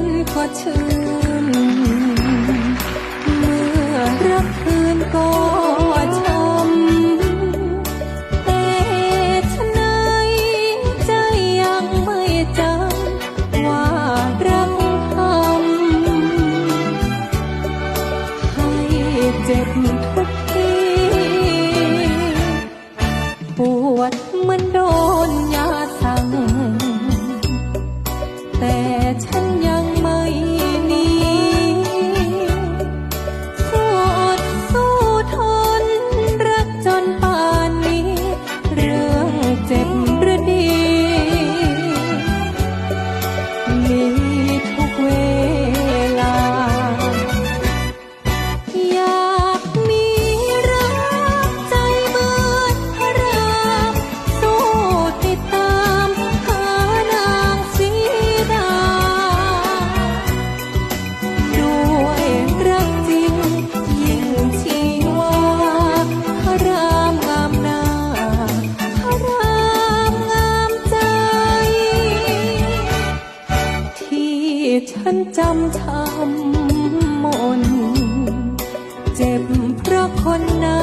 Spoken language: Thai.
นก็ชื่น เมื่อรักคืนก็ช้ำแต่ฉะไหนใจยังไม่จำว่ารักทำให้เจ็บทุกที ปวดเหมือนโดน ฉันจำทำมน เจ็บเพราะคนนั้น